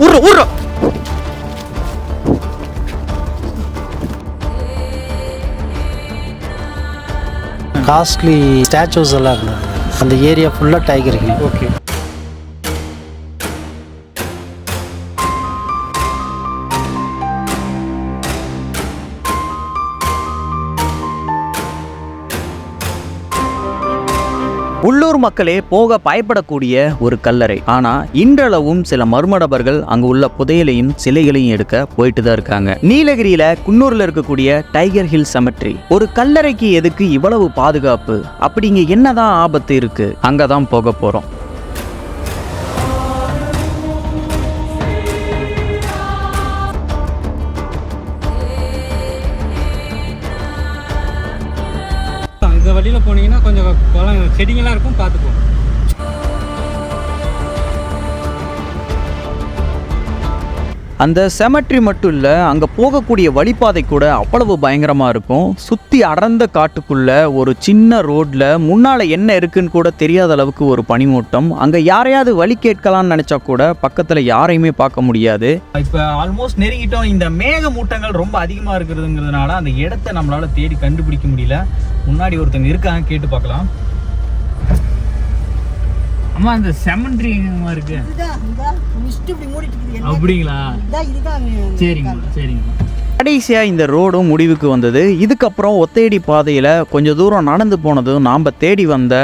ஊர்ற ஊர்ற costly statues எல்லாம் இருந்தது அந்த ஏரியா ஃபுல்லாக டைகர் ஹில் ஓகே உள்ளூர் மக்களே போக பயப்படக்கூடிய ஒரு கல்லறை. ஆனா இன்றளவும் சில மர்ம நபர்கள் அங்க உள்ள புதையலையும் சிலைகளையும் எடுக்க போயிட்டு தான் இருக்காங்க. நீலகிரியில குன்னூர்ல இருக்கக்கூடிய டைகர் ஹில் செமெட்ரி. ஒரு கல்லறைக்கு எதுக்கு இவ்வளவு பாதுகாப்பு? அப்படிங்க என்னதான் ஆபத்து இருக்கு? அங்கதான் போக போறோம். குளம் செடிங்கெல்லாம் இருக்கும் பார்த்துப்போம் அந்த செமெட்ரி மட்டும் இல்லை அங்கே போகக்கூடிய வழிப்பாதை கூட அவ்வளவு பயங்கரமாக இருக்கும். சுற்றி அடர்ந்த காட்டுக்குள்ள ஒரு சின்ன ரோட்டில் முன்னால் என்ன இருக்குன்னு கூட தெரியாத அளவுக்கு ஒரு பனிமூட்டம். அங்கே யாரையாவது வழி கேட்கலாம்னு நினச்சா கூட பக்கத்தில் யாரையுமே பார்க்க முடியாது. இப்போ ஆல்மோஸ்ட் நெருங்கிட்டோம். இந்த மேக மூட்டங்கள் ரொம்ப அதிகமாக இருக்கிறதுங்கிறதுனால அந்த இடத்த நம்மளால் தேடி கண்டுபிடிக்க முடியல. முன்னாடி ஒருத்தங்க இருக்காங்க கேட்டு பார்க்கலாம். அம்மா அந்த செமெண்ட்ரி எங்கம்மா இருக்கு? அப்படிங்களா? சரிங்க சரிங்க கடைசியாக இந்த ரோடும் முடிவுக்கு வந்தது. இதுக்கப்புறம் ஒத்தையடி பாதையில் கொஞ்சம் தூரம் நடந்து போனதும் நாம் தேடி வந்த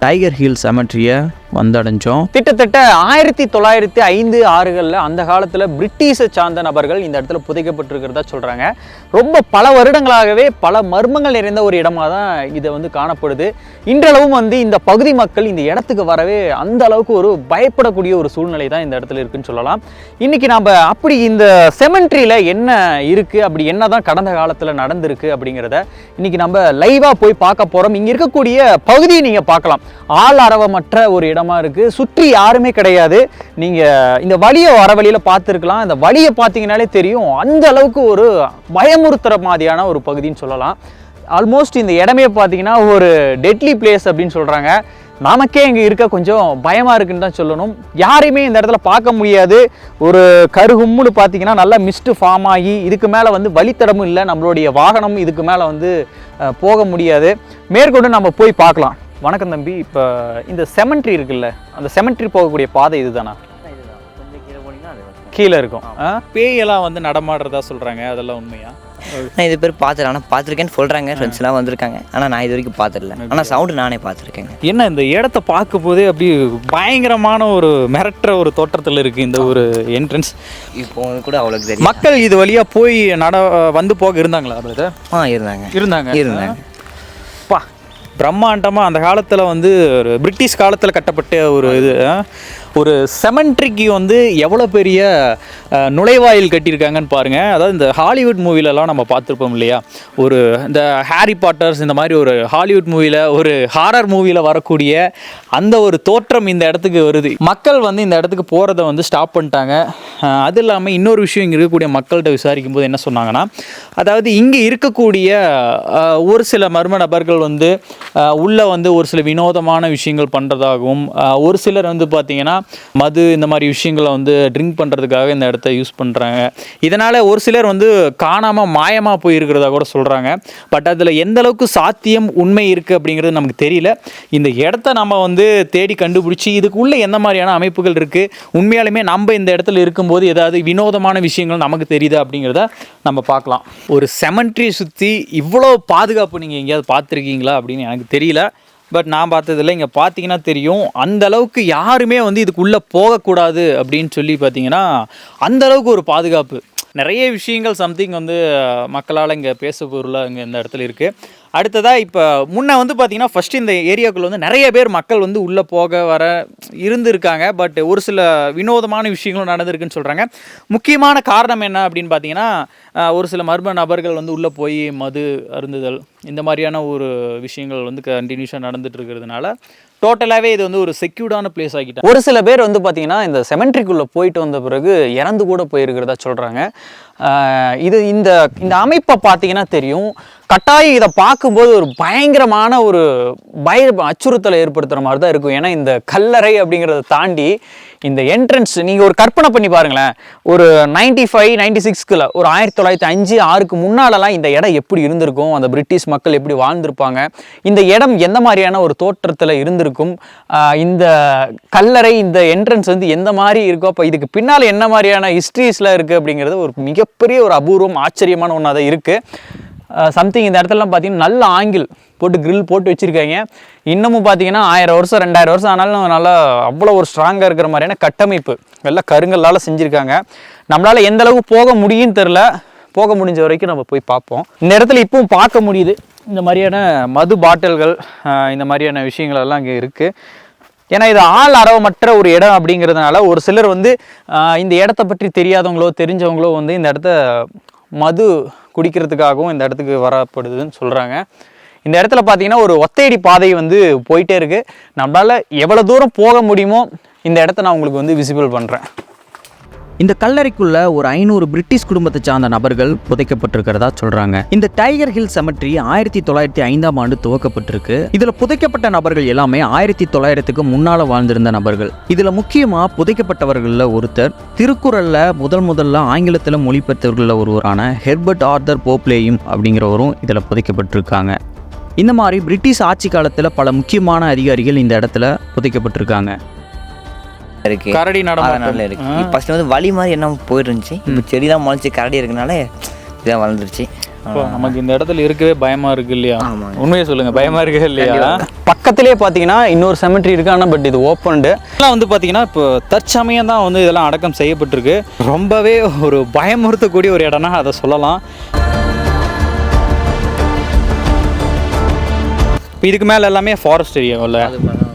டைகர் ஹில் செமெட்ரியை வந்தடைஞ்சோம். கிட்டத்தட்ட ஆயிரத்தி தொள்ளாயிரத்தி ஐந்து ஆறுகளில் அந்த காலத்தில் பிரிட்டிஷை சார்ந்த நபர்கள் இந்த இடத்துல புதைக்கப்பட்டிருக்கிறதா சொல்கிறாங்க ரொம்ப பல வருடங்களாகவே பல மர்மங்கள் நிறைந்த ஒரு இடமாக தான் இதை வந்து காணப்படுது. இன்றளவும் வந்து இந்த பகுதி மக்கள் இந்த இடத்துக்கு வரவே அந்த அளவுக்கு ஒரு பயப்படக்கூடிய ஒரு சூழ்நிலை தான் இந்த இடத்துல இருக்குன்னு சொல்லலாம். இன்றைக்கி நம்ம அப்படி இந்த செமெண்ட்ரியில் என்ன இருக்குது அப்படி என்ன தான் கடந்த காலத்தில் நடந்திருக்கு அப்படிங்கிறத இன்றைக்கி நம்ம லைவாக போய் பார்க்க போகிறோம் இங்கே இருக்கக்கூடிய பகுதியை நீங்கள் பார்க்கலாம். ஆள் அரவமற்ற ஒரு இடம் இருக்குது சுற்றி யாருமே கிடையாது. நீங்கள் இந்த வழியை வர வழியில் பார்த்துருக்கலாம். இந்த வழியை பார்த்தீங்கனாலே தெரியும். அந்த அளவுக்கு ஒரு பயமுறுத்துற மாதிரியான ஒரு பகுதின்னு சொல்லலாம். ஆல்மோஸ்ட் இந்த இடமே பார்த்தீங்கன்னா ஒரு டெட்லி பிளேஸ் அப்படின்னு சொல்கிறாங்க நமக்கே இங்கே இருக்க கொஞ்சம் பயமாக இருக்குன்னு தான் சொல்லணும். யாரையுமே இந்த இடத்துல பார்க்க முடியாது. ஒரு கருகும்முன்னு பார்த்தீங்கன்னா நல்லா மிஸ்டு ஃபார்ம் ஆகி இதுக்கு மேலே வந்து வழித்தடமும் இல்லை. நம்மளுடைய வாகனம் இதுக்கு மேலே வந்து போக முடியாது. மேற்கொண்டு நம்ம போய் பார்க்கலாம். வணக்கம் தம்பி. இப்போ இந்த செமெண்ட்ரி இருக்குல்ல அந்த செமெண்ட்ரி போகக்கூடிய பாதை இதுதானா? கீழே இருக்கும்? பேயெல்லாம் வந்து நடமாடுறதா சொல்கிறாங்க அதெல்லாம் உண்மையா? நான் இது பேர் பார்த்துருக்கேன் ஆனால் பார்த்துருக்கேன்னு சொல்கிறாங்க ஃப்ரெண்ட்ஸ்லாம் வந்திருக்காங்க. ஆனால் நான் இது வரைக்கும் பார்த்துடல. ஆனால் சவுண்டு நானே பார்த்துருக்கேங்க. என்ன இந்த இடத்த பார்க்கும் போதே அப்படி பயங்கரமான ஒரு மிரட்டுற ஒரு தோற்றத்தில் இருக்கு இந்த ஒரு என்ட்ரன்ஸ் இப்போ கூட அவ்வளோக்கு தெரியும். மக்கள் இது வழியா போய் நட வந்து போக இருந்தாங்களா பிரதர் ஆ இருந்தாங்க. இருந்தாங்க. இருந்தாங்க. பிரம்மாண்டமாக அந்த காலத்தில் வந்து ஒரு பிரிட்டிஷ் காலத்தில் கட்டப்பட்ட ஒரு இது ஒரு செமெண்ட்ரிக்கு வந்து எவ்வளோ பெரிய நுழைவாயில் கட்டியிருக்காங்கன்னு பாருங்கள் அதாவது இந்த ஹாலிவுட் மூவிலலாம் நம்ம பார்த்துருப்போம் இல்லையா? ஒரு இந்த ஹாரி பாட்டர்ஸ் இந்த மாதிரி ஒரு ஹாலிவுட் மூவியில் ஒரு ஹாரர் மூவியில் வரக்கூடிய அந்த ஒரு தோற்றம் இந்த இடத்துக்கு வருது. மக்கள் வந்து இந்த இடத்துக்கு போகிறத வந்து ஸ்டாப் பண்ணிட்டாங்க. அது இல்லாமல் இன்னொரு விஷயம் இங்கே இருக்கக்கூடிய மக்கள்கிட்ட விசாரிக்கும் போது என்ன சொன்னாங்கன்னா அதாவது இங்கே இருக்கக்கூடிய ஒரு சில மர்ம நபர்கள் வந்து உள்ளே வந்து ஒரு சில வினோதமான விஷயங்கள் பண்ணுறதாகவும் ஒரு சிலர் வந்து பார்த்திங்கன்னா மது இந்த மாதிரி விஷயங்களை வந்து ட்ரிங்க் பண்ணுறதுக்காக இந்த இடத்த யூஸ் பண்ணுறாங்க இதனால் ஒரு சிலர் வந்து காணாமல் மாயமாக போயிருக்கிறதா கூட சொல்கிறாங்க பட் அதில் எந்த அளவுக்கு சாத்தியம் உண்மை இருக்குது அப்படிங்கிறது நமக்கு தெரியல. இந்த இடத்த நம்ம வந்து தேடி கண்டுபிடிச்சி இதுக்குள்ளே எந்த மாதிரியான அமைப்புகள் இருக்குது உண்மையாலுமே நம்ம இந்த இடத்துல இருக்கும்போது ஏதாவது வினோதமான விஷயங்கள் நமக்கு தெரியுதா அப்படிங்கிறத நம்ம பார்க்கலாம். ஒரு செமெண்ட்ரி சுற்றி இவ்வளோ பாதுகாப்பு நீங்கள் எங்கேயாவது பார்த்துருக்கீங்களா அப்படின்னு எனக்கு தெரியல. பட் நான் பார்த்ததில்ல. இங்கே பார்த்தீங்கன்னா தெரியும். அந்த அளவுக்கு யாருமே வந்து இதுக்குள்ளே போகக்கூடாது அப்படின்னு சொல்லி பார்த்தீங்கன்னா அந்த அளவுக்கு ஒரு பாதுகாப்பு. நிறைய விஷயங்கள் சம்திங் வந்து மக்களால் இங்கே பேச பொருளாக இங்கே இந்த இடத்துல இருக்குது அடுத்ததாக இப்போ முன்னே வந்து பார்த்திங்கன்னா ஃபஸ்ட்டு இந்த ஏரியாக்குள்ளே வந்து நிறைய பேர் மக்கள் வந்து உள்ளே போக வர இருந்திருக்காங்க. பட் ஒரு சில வினோதமான விஷயங்களும் நடந்திருக்குன்னு சொல்கிறாங்க முக்கியமான காரணம் என்ன அப்படின்னு பார்த்தீங்கன்னா ஒரு சில மர்ம நபர்கள் வந்து உள்ளே போய் மது அருந்துதல் இந்த மாதிரியான ஒரு விஷயங்கள் வந்து கண்டினியூஸாக நடந்துட்டு இருக்கிறதுனால டோட்டலாகவே இது வந்து ஒரு செக்யூர்டான பிளேஸ் ஆகிட்டாங்க ஒரு சில பேர் வந்து பார்த்தீங்கன்னா இந்த செமெண்ட்ரிக்குள்ளே போயிட்டு வந்த பிறகு இறந்து கூட போயிருக்கிறதா சொல்கிறாங்க இது இந்த இந்த அமைப்பை பார்த்தீங்கன்னா தெரியும். கட்டாயம் இதை பார்க்கும்போது ஒரு பயங்கரமான ஒரு பய அச்சுறுத்தலை ஏற்படுத்துகிற மாதிரி தான் இருக்கும். ஏன்னா இந்த கல்லறை அப்படிங்கிறத தாண்டி இந்த என்ட்ரன்ஸ் நீங்கள் ஒரு கற்பனை பண்ணி பாருங்களேன். ஒரு நைன்டி ஃபைவ் நைன்டி சிக்ஸ்க்குள்ள ஒரு ஆயிரத்தி தொள்ளாயிரத்தி அஞ்சு ஆறுக்கு முன்னாலலாம் இந்த இடம் எப்படி இருந்திருக்கும்? அந்த பிரிட்டிஷ் மக்கள் எப்படி வாழ்ந்திருப்பாங்க? இந்த இடம் எந்த மாதிரியான ஒரு தோற்றத்தில் இருந்திருக்கும்? இந்த கல்லறை இந்த என்ட்ரன்ஸ் வந்து எந்த மாதிரி இருக்கோ அப்போ இதுக்கு பின்னால் என்ன மாதிரியான ஹிஸ்ட்ரிஸ்லாம் இருக்குது அப்படிங்கிறது ஒரு மிக மிகப்பெரிய ஒரு அபூர்வம் ஆச்சரியமான ஒன்றாக தான் இருக்குது சம்திங் இந்த இடத்துலலாம் பார்த்தீங்கன்னா நல்ல ஆங்கிள் போட்டு கிரில் போட்டு வச்சுருக்காங்க. இன்னமும் பார்த்தீங்கன்னா ஆயிரம் வருஷம் ரெண்டாயிரம் வருஷம் ஆனாலும் நல்லா அவ்வளோ ஒரு ஸ்ட்ராங்காக இருக்கிற மாதிரியான கட்டமைப்பு. எல்லாம் கருங்கல்லால் செஞ்சுருக்காங்க. நம்மளால் எந்த அளவுக்கு போக முடியும்னு தெரில போக முடிஞ்ச வரைக்கும் நம்ம போய் பார்ப்போம். இந்த இடத்துல இப்பவும் பார்க்க முடியுது. இந்த மாதிரியான மது பாட்டில்கள் இந்த மாதிரியான விஷயங்கள் எல்லாம் இங்கே இருக்குது ஏன்னா இது ஆள் அரவமற்ற ஒரு இடம் அப்படிங்கிறதுனால ஒரு சிலர் வந்து இந்த இடத்த பற்றி தெரியாதவங்களோ தெரிஞ்சவங்களோ வந்து இந்த இடத்த மது குடிக்கிறதுக்காகவும் இந்த இடத்துக்கு வரப்படுதுன்னு சொல்கிறாங்க இந்த இடத்துல பார்த்தீங்கன்னா ஒரு ஒத்தையடி பாதை வந்து போயிட்டே இருக்குது நம்மளால் எவ்வளோ தூரம் போக முடியுமோ இந்த இடத்த நான் உங்களுக்கு வந்து விசிபிள் பண்ணுறேன் இந்த கல்லறைக்குள்ள ஒரு ஐநூறு பிரிட்டிஷ் குடும்பத்தை சார்ந்த நபர்கள் புதைக்கப்பட்டிருக்கிறதா சொல்றாங்க. இந்த டைகர் ஹில் செமட்ரி ஆயிரத்தி தொள்ளாயிரத்தி ஐந்தாம் ஆண்டு துவக்கப்பட்டிருக்கு. இதுல புதைக்கப்பட்ட நபர்கள் எல்லாமே ஆயிரத்தி தொள்ளாயிரத்துக்கு முன்னால வாழ்ந்திருந்த நபர்கள். இதுல முக்கியமா புதைக்கப்பட்டவர்கள்ல ஒருத்தர் திருக்குறள்ல முதல் முதல்ல ஆங்கிலத்தில் மொழிபெயர்த்தவர்கள ஒருவரான ஹெர்பர்ட் ஆர்தர் போப்லேயும் அப்படிங்கிறவரும் இதுல புதைக்கப்பட்டிருக்காங்க. இந்த மாதிரி பிரிட்டிஷ் ஆட்சி காலத்தில் பல முக்கியமான அதிகாரிகள் இந்த இடத்துல புதைக்கப்பட்டிருக்காங்க. இருக்கு. கரடி நடமாட்டம் இருக்கு. ஃபர்ஸ்ட் வந்து வழி மாதிரி என்ன போயிருந்துச்சு? இப்போ செடிலாம் முளைச்சி கரடி இருக்கனால இதான் வளர்ந்துருச்சு. நமக்கு இந்த இடத்துல இருக்கவே பயமா இருக்கு இல்லையா. உண்மையை சொல்லுங்க. பயமா இருக்கு இல்லையா? பக்கத்திலே பார்த்தீங்கன்னா இன்னொரு செமெட்ரி இருக்கு. ஆனால் பட் இது ஓப்பன்டு இதெல்லாம் வந்து பார்த்தீங்கன்னா இப்போ தற்சமயம் தான் வந்து இதெல்லாம் அடக்கம் செய்யப்பட்டிருக்கு. ரொம்பவே ஒரு பயமுறுத்தக்கூடிய ஒரு இடம்னா அதை சொல்லலாம். இப்போ இதுக்கு மேலே எல்லாமே ஃபாரஸ்ட் ஏரியாவில் அது பண்ணால்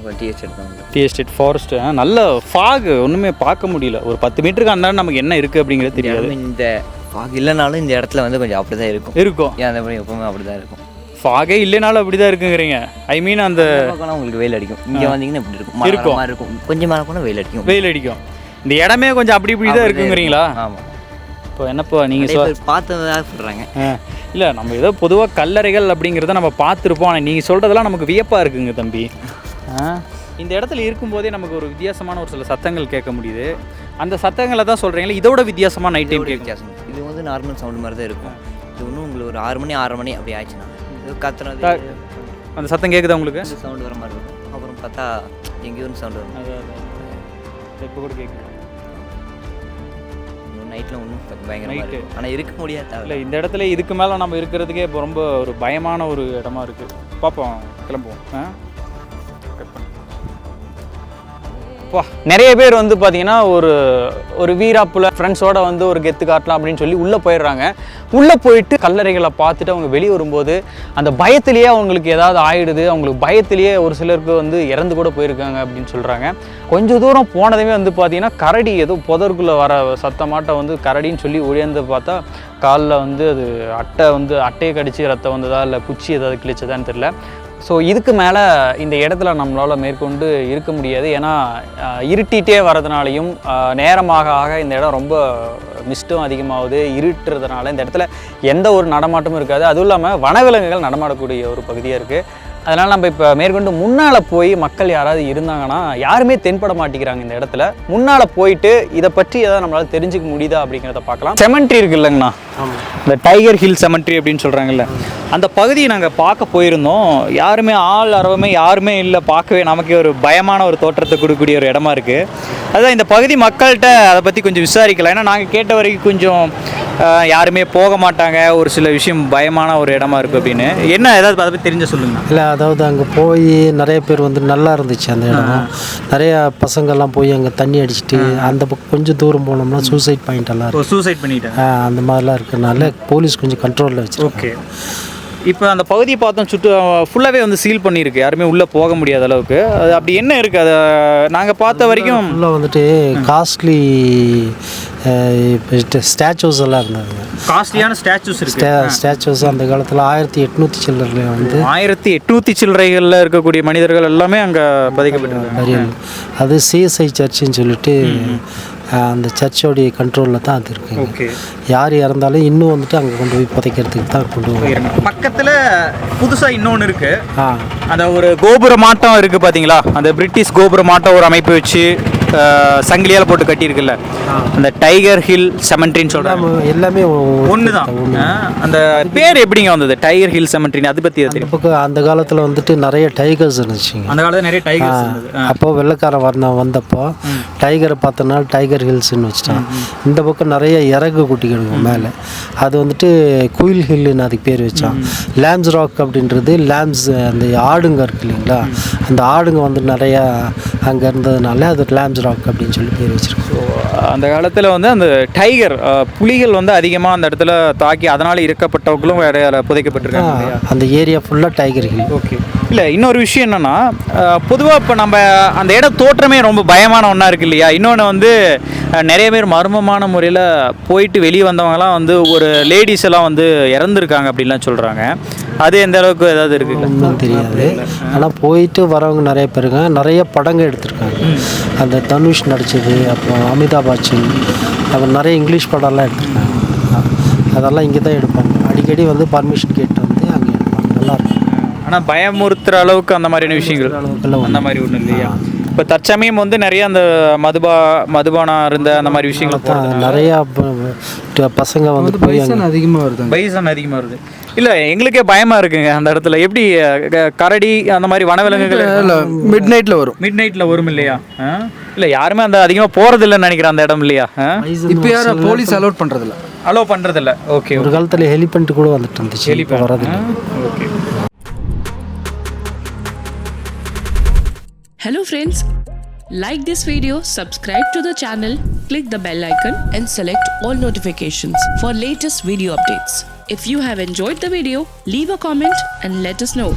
டீ எஸ்டேட் ஃபாரஸ்ட் நல்ல ஃபாக் ஒன்றுமே பார்க்க முடியல. ஒரு பத்து மீட்டருக்கு அந்தாலும் நமக்கு என்ன இருக்குது அப்படிங்கிறது தெரியாது. இந்த fog இல்லைனாலும் இந்த இடத்துல வந்து கொஞ்சம் அப்படி தான் இருக்கும். இருக்கும். ஏன் அந்த மாதிரி எப்பவுமே அப்படி தான் இருக்கும். ஃபாகே இல்லைனாலும் அப்படி தான் இருக்குங்கிறீங்க. ஐ மீன் அந்த பக்கம்லாம் உங்களுக்கு வெயில் அடிக்கும். இங்கே வந்தீங்கன்னா இப்படி இருக்கும். இருக்கும். மாதிரி இருக்கும். கொஞ்சம் மேலே போனால் வெயில் அடிக்கும். வெயில் அடிக்கும். இந்த இடமே கொஞ்சம் அப்படி இப்படி தான் இருக்குங்கிறீங்களா? ஆமாம் இப்போ என்னப்பா நீங்கள் பார்த்ததாக சொல்கிறாங்க இல்லை நம்ம ஏதோ பொதுவாக கல்லறைகள் அப்படிங்கிறத நம்ம பார்த்துருப்போம். ஆனால் நீங்கள் சொல்கிறதெல்லாம் நமக்கு வியப்பாக இருக்குங்க தம்பி. ஆ, இந்த இடத்துல இருக்கும்போதே நமக்கு ஒரு வித்தியாசமான ஒரு சில சத்தங்கள் கேட்க முடியுது. அந்த சத்தங்களை தான் சொல்கிறீங்களா இதோட வித்தியாசமாக நைட் டைம் வித்தியாசம். இது வந்து நார்மல் சவுண்ட் மாதிரி தான் இருக்கும். இது ஒன்றும் உங்களுக்கு ஒரு ஆறு மணி ஆறு மணி அப்படி ஆயிடுச்சுன்னா. இது கத்துறது அந்த சத்தம் கேட்குதா உங்களுக்கு? சவுண்ட் வர மாதிரி இருக்கும். அப்புறம் பார்த்தா எங்கேயோ ஒரு சவுண்ட் வரும். இப்போ கூட கேட்குது நைட்டில் ஒன்றும் பயங்கரமாக ஆனால் இருக்க முடியாது இல்லை இந்த இடத்துல இதுக்கு மேலே நம்ம இருக்கிறதுக்கே இப்போ ரொம்ப ஒரு பயமான ஒரு இடமா இருக்குது பார்ப்போம் கிளம்புவோம். ஆ? அப்பா நிறைய பேர் வந்து பார்த்தீங்கன்னா ஒரு ஒரு வீராப்புல ஃப்ரெண்ட்ஸோட வந்து ஒரு கெத்து காட்டலாம் அப்படின்னு சொல்லி உள்ளே போயிடுறாங்க. உள்ளே போயிட்டு கல்லறைகளை பார்த்துட்டு அவங்க வெளியே வரும்போது அந்த பயத்திலேயே அவங்களுக்கு ஏதாவது ஆயிடுது. அவங்களுக்கு பயத்திலேயே ஒரு சிலருக்கு வந்து இறந்து கூட போயிருக்காங்க அப்படின்னு சொல்கிறாங்க கொஞ்சம் தூரம் போனதுமே வந்து பார்த்தீங்கன்னா கரடி ஏதோ புதருக்குள்ளே வர சத்தமாட்டம் வந்து கரடின்னு சொல்லி ஒழியந்து பார்த்தா காலில் வந்து அது அட்டை வந்து அட்டையை கடிச்சு ரத்தம் வந்ததா இல்லை குச்சி ஏதாவது கிழிச்சதான்னு தெரில ஸோ இதுக்கு மேலே இந்த இடத்துல நம்மளால் மேற்கொண்டு இருக்க முடியாது. ஏன்னா இருட்டிகிட்டே வரதுனாலையும் நேரமாக ஆக இந்த இடம் ரொம்ப மிஸ்டும் அதிகமாகுது இருட்டுறதுனால. இந்த இடத்துல எந்த ஒரு நடமாட்டமும் இருக்காது. அதுவும் இல்லாமல் வனவிலங்குகள் நடமாடக்கூடிய ஒரு பகுதியாக இருக்குது அதனால் நம்ம இப்போ மேற்கொண்டு முன்னால் போய் மக்கள் யாராவது இருந்தாங்கன்னா யாருமே தென்பட மாட்டேங்கிறாங்க இந்த இடத்துல. முன்னால் போயிட்டு இதை பற்றி ஏதாவது நம்மளால் தெரிஞ்சுக்க முடியுதா அப்படிங்கிறத பார்க்கலாம். செமெண்ட்ரி இருக்கு இல்லைங்கண்ணா. இந்த டைகர் ஹில் செமெண்ட்ரி அப்படின்னு சொல்கிறாங்கல்ல அந்த பகுதியை நாங்கள் பார்க்க போயிருந்தோம். யாருமே ஆள் அரவமே யாருமே இல்லை. பார்க்கவே நமக்கே ஒரு பயமான ஒரு தோற்றத்தை கொடுக்கக்கூடிய ஒரு இடமா இருக்குது அதான் இந்த பகுதி மக்கள்கிட்ட அதை பற்றி கொஞ்சம் விசாரிக்கலாம். ஏன்னா நாங்கள் கேட்ட வரைக்கும் கொஞ்சம் யாருமே போக மாட்டாங்க. ஒரு சில விஷயம் பயமான ஒரு இடமா இருக்குது அப்படின்னு. என்ன ஏதாவது அதை பற்றி தெரிஞ்ச சொல்லுங்க. இல்லை அதாவது அங்கே போய் நிறைய பேர் வந்து நல்லா இருந்துச்சு அந்த இடம் நிறைய பசங்கள்லாம் போய் அங்கே தண்ணி அடிச்சிட்டு அந்த பக்கம் கொஞ்சம் தூரம் போனோம்னா சூசைட் பாயிண்ட் எல்லாம் சூசைட் பண்ணிட்டேன். அந்த மாதிரிலாம் இருக்கறனால போலீஸ் கொஞ்சம் கண்ட்ரோலில் வச்சிருக்காங்க. ஓகே. இப்போ அந்த பகுதியை பார்த்தோம் சுட்டு ஃபுல்லாகவே வந்து சீல் பண்ணியிருக்கு. யாருமே உள்ளே போக முடியாத அளவுக்கு. அது அப்படி என்ன இருக்குது அதை நாங்கள் பார்த்த வரைக்கும் ஃபுல்லாக வந்துட்டு காஸ்ட்லி ஸ்டாச்சூஸ் எல்லாம் இருந்தாங்க. காஸ்ட்லியான ஸ்டாச்சூஸ் இருக்கு. ஸ்டாச்சூஸ் அந்த காலத்தில் ஆயிரத்தி எட்நூற்றி சில்லரில் வந்து ஆயிரத்தி எட்நூத்தி சில்லறைகளில் இருக்கக்கூடிய மனிதர்கள் எல்லாமே அங்கே பதிக்கப்பட்டிருக்காங்க. அது சிஎஸ்ஐ சர்ச்சுன்னு சொல்லிட்டு அந்த சர்ச்சோடைய கண்ட்ரோலில் தான் அது இருக்குங்க. ஓகே. யார் இறந்தாலும் இன்னும் வந்துட்டு அங்கே கொண்டு போய் புதைக்கிறதுக்கு தான் கொண்டு போவாங்க பக்கத்தில் புதுசாக இன்னொன்று இருக்கு. ஆ. அந்த ஒரு கோபுர மாட்டம் இருக்கு பாத்தீங்களா? அந்த பிரிட்டிஷ் கோபுர மாட்டம் ஒரு அமைப்பு வச்சு சங்கிலியால போட்டு கட்டியிருக்குல்ல. அந்த டைகர் ஹில் செமெண்ட்ரின்னு சொல்றாங்க. எல்லாமே- ஒன்று தான் அந்த பேர் எப்படிங்க வந்தது? டைகர் ஹில் செமெண்ட்ரின்னு அதை பற்றி அந்த பக்கம் அந்த காலத்தில் வந்துட்டு நிறைய டைகர்ஸ் இருந்துச்சுங்க. அந்த காலத்தில் நிறைய டைகர்ஸ் இருந்தது. அப்போ வெள்ளைக்காரன் வந்த வந்தப்போ டைகரை பார்த்தனால டைகர் ஹில்ஸ்னு வச்சுட்டான். இந்த பக்கம் நிறைய இறகு குட்டிகள் மேலே. அது வந்துட்டு குயில் ஹில்லுன்னு அதுக்கு பேர் வச்சான். லேம்ஸ் ராக் அப்படின்றது லேம்ஸ் அந்த ஆடுங்க இருக்கு இல்லைங்களா? அந்த ஆடுங்க வந்து நிறையா அங்கே இருந்ததுனால அது லேம்ஸ் ராக் அப்படின்னு சொல்லி பேர் வச்சிருக்கோம். ஸோ அந்த காலத்தில் வந்து அந்த டைகர் புலிகள் வந்து அதிகமாக அந்த இடத்துல தாக்கி அதனால் இறக்கப்பட்டவர்களும் வேற புதைக்கப்பட்டிருக்காங்க அந்த ஏரியா ஃபுல்லாக டைகர் ஹில் ஓகே இல்லை இன்னொரு விஷயம் என்னன்னா பொதுவாக இப்போ நம்ம அந்த இடம் தோற்றமே ரொம்ப பயமான ஒன்றா இருக்கு இல்லையா? இன்னொன்று வந்து நிறைய பேர் மர்மமான முறையில் போயிட்டு வெளியே வந்தவங்கலாம் வந்து ஒரு லேடிஸ் எல்லாம் வந்து இறந்துருக்காங்க அப்படின்லாம் சொல்கிறாங்க அது எந்த அளவுக்கு ஏதாவது ஒன்றும் தெரியாது. ஆனால் போயிட்டு வரவங்க நிறைய பேருங்க நிறைய படங்கள் எடுத்திருக்காங்க. அந்த தனுஷ் நடித்தது அப்புறம் அமிதாப் பச்சன் அப்புறம் நிறைய இங்கிலீஷ் படம்லாம் எடுத்திருக்காங்க. அதெல்லாம் இங்கே தான் எடுப்பாங்க. அடிக்கடி வந்து பர்மிஷன் கேட்டு வந்து அங்கே எடுப்பாங்க. நல்லாயிருக்கும் ஆனால் பயமுறுத்துற அளவுக்கு அந்த மாதிரியான விஷயங்கள் அந்த மாதிரி ஒன்றும் இல்லையா? இப்போ தற்சமயம் வந்து நிறைய அந்த மதுபா மதுபானம் இருந்த அந்த மாதிரி விஷயங்கள் நிறையா பசங்க வந்து போய் அங்கே அதிகமாக வருது பைசன் அதிகமாக வருது. இல்லை எங்களுக்கே பயமாக இருக்குங்க அந்த இடத்துல. எப்படி கரடி அந்த மாதிரி வனவிலங்குகள் மிட் நைட்டில் வரும். மிட் நைட்டில் வரும் இல்லையா? ஆ? இல்லை யாருமே அந்த அதிகமாக போகிறது இல்லைன்னு நினைக்கிறேன் அந்த இடம் இல்லையா? இப்போ யாரும் போலீஸ் அலோட் பண்ணுறதில்ல அலோவ் பண்ணுறதில்ல ஓகே ஒரு காலத்தில் ஹெலிபெண்ட் கூட வந்துட்டு இருந்துச்சு இப்போ வரதில்லை Hello friends, like this video, subscribe to the channel, click the bell icon and select all notifications for latest video updates. If you have enjoyed the video, leave a comment and let us know.